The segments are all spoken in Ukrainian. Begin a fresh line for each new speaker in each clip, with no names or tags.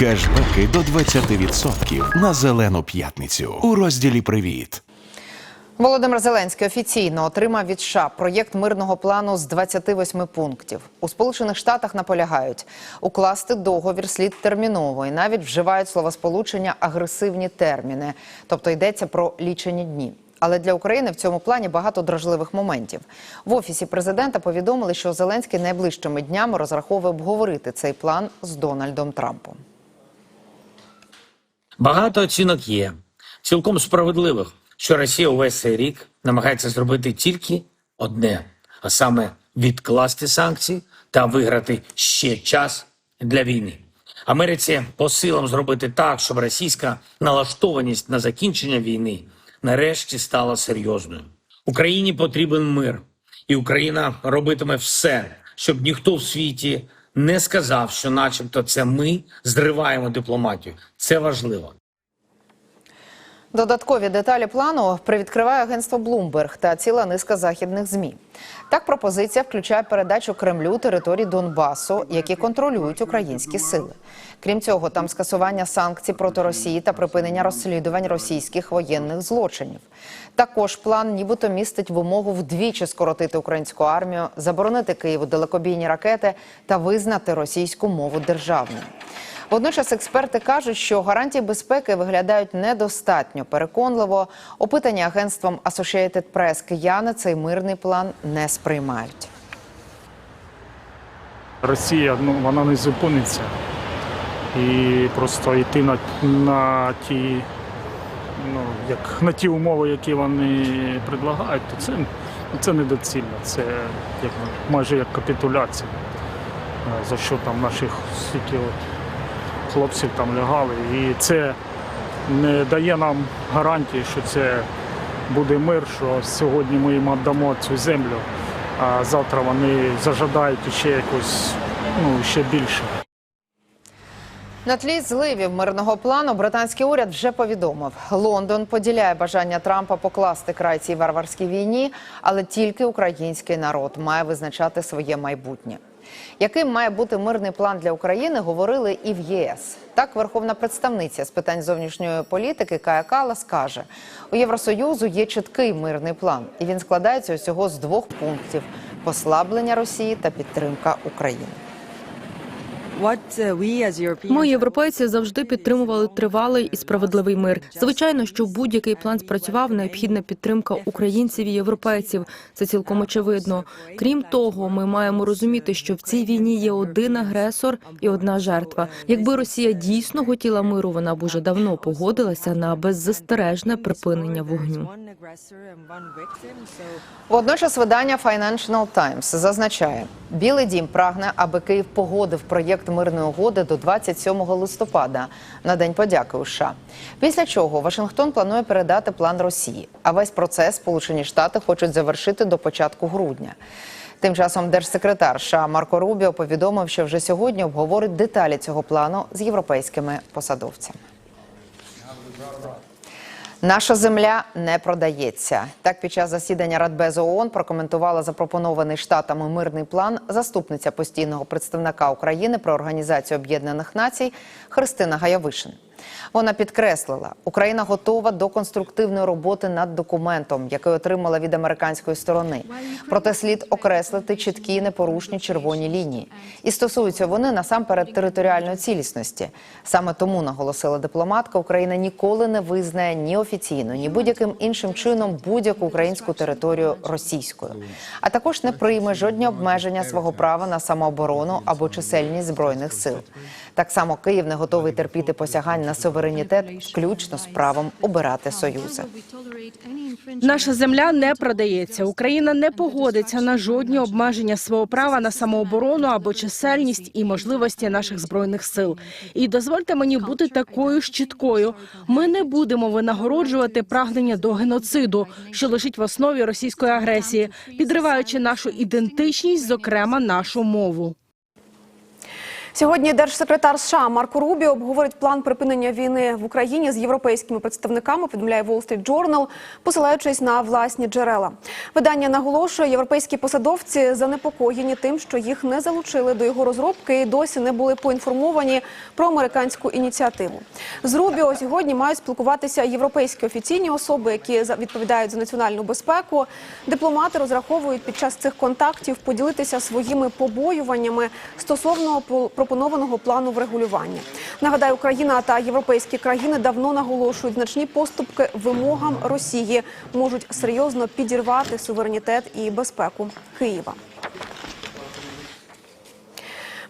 Кешбеки до 20% на зелену п'ятницю у розділі Привіт.
Володимир Зеленський офіційно отримав від США проєкт мирного плану з 28 пунктів. У Сполучених Штатах наполягають укласти договір слід терміново і навіть вживають словосполучення агресивні терміни, тобто йдеться про лічені дні. Але для України в цьому плані багато дражливих моментів. В офісі президента повідомили, що Зеленський найближчими днями розраховує обговорити цей план з Дональдом Трампом.
Багато оцінок є, цілком справедливих, що Росія увесь цей рік намагається зробити тільки одне, а саме відкласти санкції та виграти ще час для війни. Америці по силам зробити так, щоб російська налаштованість на закінчення війни нарешті стала серйозною. Україні потрібен мир, і Україна робитиме все, щоб ніхто в світі не сказав, що, начебто, це ми зриваємо дипломатію. Це важливо.
Додаткові деталі плану привідкриває агентство Bloomberg та ціла низка західних змі. Так, пропозиція включає передачу Кремлю територій Донбасу, які контролюють українські сили. Крім цього, там скасування санкцій проти Росії та припинення розслідувань російських воєнних злочинів. Також план, нібито містить вимогу вдвічі скоротити українську армію, заборонити Києву далекобійні ракети та визнати російську мову державною. Водночас експерти кажуть, що гарантії безпеки виглядають недостатньо переконливо. Опитані агентством Associated Press кияни цей мирний план не сприймають.
Росія ну, вона не зупиниться. І просто йти на, на ті, ну, як, на ті умови, які вони предлагають, то це, це недоцільно. Це як, майже як капітуляція. Е, За що там наших стільки хлопців там лягали. І це не дає нам гарантії, що це буде мир, що сьогодні ми їм віддамо цю землю, а завтра вони зажадають ще якось ну, ще більше.
На тлі зливів мирного плану британський уряд вже повідомив, Лондон поділяє бажання Трампа покласти край цій варварській війні, але тільки український народ має визначати своє майбутнє. Яким має бути мирний план для України, говорили і в ЄС. Так, верховна представниця з питань зовнішньої політики Кая Калас каже: у Євросоюзу є чіткий мирний план, і він складається усього з двох пунктів: послаблення Росії та підтримка України.
Ми, європейці, завжди підтримували тривалий і справедливий мир. Звичайно, що будь-який план спрацював, необхідна підтримка українців і європейців. Це цілком очевидно. Крім того, ми маємо розуміти, що в цій війні є один агресор і одна жертва. Якби Росія дійсно хотіла миру, вона б уже давно погодилася на беззастережне припинення вогню.
Водночас видання Financial Times зазначає, Білий Дім прагне, аби Київ погодив проєкт мирної угоди до 27 листопада на день подяки у США. Після чого Вашингтон планує передати план Росії. А весь процес Сполучені Штати хочуть завершити до початку грудня. Тим часом держсекретар США Марко Рубіо повідомив, що вже сьогодні обговорить деталі цього плану з європейськими посадовцями. Наша земля не продається. Так, під час засідання Радбезу ООН прокоментувала запропонований штатами мирний план заступниця постійного представника України про організацію Об'єднаних Націй Христина Гаявишин. Вона підкреслила, Україна готова до конструктивної роботи над документом, який отримала від американської сторони. Проте слід окреслити чіткі непорушні червоні лінії. І стосуються вони насамперед територіальної цілісності. Саме тому наголосила дипломатка, Україна ніколи не визнає ні офіційно, ні будь-яким іншим чином будь-яку українську територію російською, а також не прийме жодні обмеження свого права на самооборону або чисельність збройних сил. Так само Київ не готовий терпіти посягань на суверенітет, включно з правом обирати союзи.
Наша земля не продається. Україна не погодиться на жодні обмеження свого права на самооборону або чисельність і можливості наших збройних сил. І дозвольте мені бути такою ж чіткою. Ми не будемо винагороджувати прагнення до геноциду, що лежить в основі російської агресії, підриваючи нашу ідентичність, зокрема нашу мову.
Сьогодні держсекретар США Марко Рубі обговорить план припинення війни в Україні з європейськими представниками. Повідомляє Wall Street Journal, посилаючись на власні джерела. Видання наголошує, європейські посадовці занепокоєні тим, що їх не залучили до його розробки і досі не були поінформовані про американську ініціативу. З Рубіо сьогодні мають спілкуватися європейські офіційні особи, які відповідають за національну безпеку. Дипломати розраховують під час цих контактів поділитися своїми побоюваннями стосовно по- пропонованого плану врегулювання. Нагадаю, Україна та європейські країни давно наголошують, значні поступки вимогам Росії можуть серйозно підірвати суверенітет і безпеку Києва.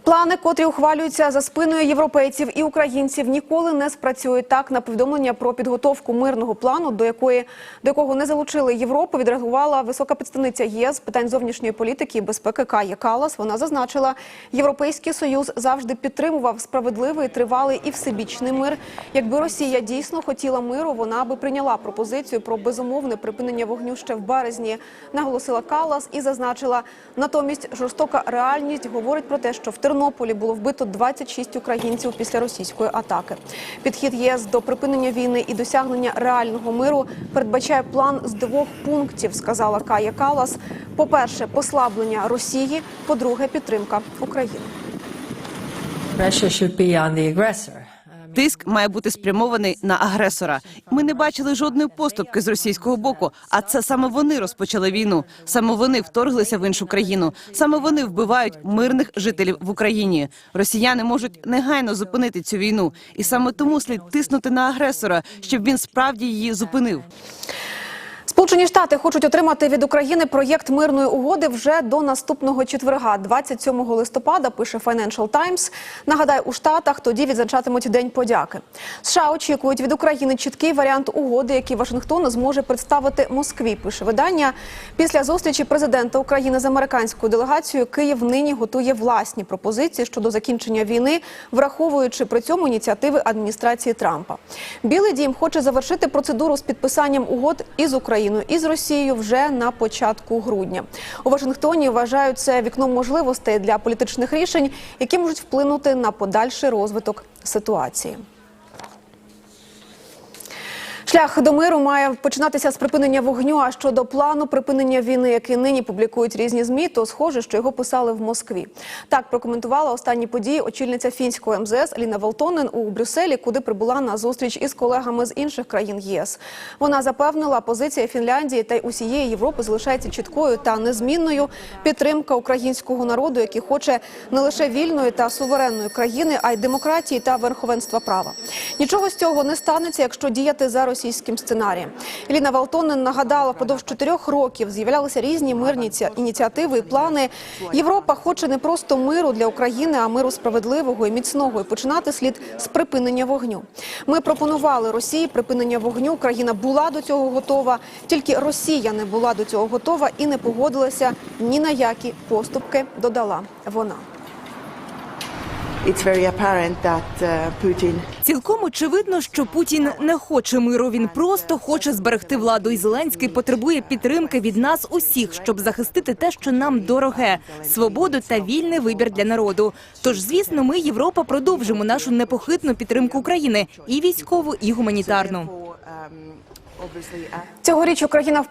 Плани, котрі ухвалюються за спиною європейців і українців, ніколи не спрацюють так. На повідомлення про підготовку мирного плану, до якої до якого не залучили Європу, відреагувала висока представниця ЄС з питань зовнішньої політики і безпеки Кая Калас. Вона зазначила, європейський союз завжди підтримував справедливий, тривалий і всебічний мир. Якби Росія дійсно хотіла миру, вона би прийняла пропозицію про безумовне припинення вогню ще в березні. Наголосила Калас і зазначила, натомість жорстока реальність говорить про те, що в Тернополі було вбито 26 українців після російської атаки. Підхід ЄС до припинення війни і досягнення реального миру передбачає план з двох пунктів, сказала Кая Калас. По-перше, послаблення Росії, по-друге, підтримка України.
Russia should be on the aggressor.
Тиск має бути спрямований на агресора. Ми не бачили жодної поступки з російського боку. А це саме вони розпочали війну. Саме вони вторглися в іншу країну. Саме вони вбивають мирних жителів в Україні. Росіяни можуть негайно зупинити цю війну, і саме тому слід тиснути на агресора, щоб він справді її зупинив.
Сполучені Штати хочуть отримати від України проєкт мирної угоди вже до наступного четверга, 27 листопада. Пише Financial Times. Нагадаю, у Штатах тоді відзначатимуть День подяки. США очікують від України чіткий варіант угоди, який Вашингтон зможе представити Москві. Пише видання. Після зустрічі президента України з американською делегацією Київ нині готує власні пропозиції щодо закінчення війни, враховуючи при цьому ініціативи адміністрації Трампа. Білий дім хоче завершити процедуру з підписанням угод із Україною і з Росією вже на початку грудня. У Вашингтоні вважають це вікном можливостей для політичних рішень, які можуть вплинути на подальший розвиток ситуації. Шлях до миру має починатися з припинення вогню. А щодо плану припинення війни, який нині публікують різні змі, то схоже, що його писали в Москві. Так прокоментувала останні події очільниця фінського МЗС Ліна Валтонен у Брюсселі, куди прибула на зустріч із колегами з інших країн ЄС. Вона запевнила, позиція Фінляндії та й усієї Європи залишається чіткою та незмінною. Підтримка українського народу, який хоче не лише вільної та суверенної країни, а й демократії та верховенства права. Нічого з цього не станеться, якщо діяти за російським сценарієм. Еліна Валтонен нагадала, подовж чотирьох років з'являлися різні мирні ці- ініціативи і плани. Європа хоче не просто миру для України, а миру справедливого і міцного. І починати слід з припинення вогню. Ми пропонували Росії припинення вогню. Україна була до цього готова. Тільки Росія не була до цього готова і не погодилася ні на які поступки. Додала вона.
It's very apparent that uh, Putin
Цілком очевидно, що Путін не хоче миру. Він просто хоче зберегти владу. І Зеленський потребує підтримки від нас усіх, щоб захистити те, що нам дороге свободу та вільний вибір для народу. Тож, звісно, ми, Європа, продовжимо нашу непохитну підтримку України і військову, і гуманітарну.
um, obviously
Цьогоріч Україна